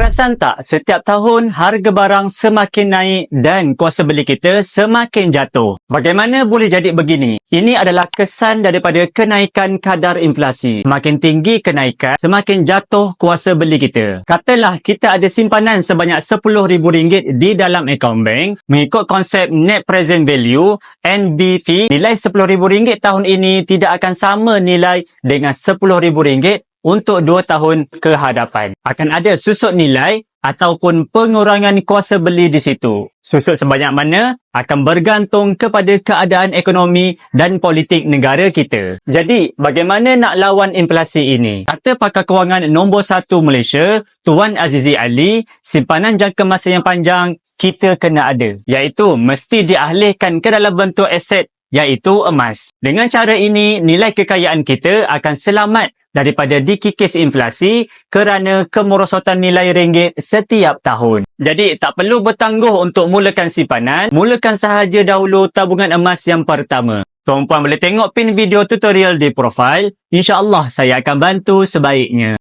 Perasan tak setiap tahun harga barang semakin naik dan kuasa beli kita semakin jatuh. Bagaimana boleh jadi begini? Ini adalah kesan daripada kenaikan kadar inflasi. Semakin tinggi kenaikan, semakin jatuh kuasa beli kita. Katalah kita ada simpanan sebanyak RM10,000 di dalam akaun bank. Mengikut konsep net present value, NBV, nilai RM10,000 tahun ini tidak akan sama nilai dengan RM10,000 untuk 2 tahun ke hadapan. Akan ada susut nilai ataupun pengurangan kuasa beli di situ. Susut sebanyak mana akan bergantung kepada keadaan ekonomi dan politik negara kita. Jadi, bagaimana nak lawan inflasi ini? Kata pakar kewangan nombor satu Malaysia, Tuan Azizi Ali, simpanan jangka masa yang panjang kita kena ada. Iaitu mesti diahlihkan ke dalam bentuk aset iaitu emas. Dengan cara ini, nilai kekayaan kita akan selamat daripada dikikis inflasi kerana kemerosotan nilai ringgit setiap tahun. Jadi, tak perlu bertangguh untuk mulakan simpanan, mulakan sahaja dahulu tabungan emas yang pertama. Tuan-puan boleh tengok pin video tutorial di profil. InsyaAllah saya akan bantu sebaiknya.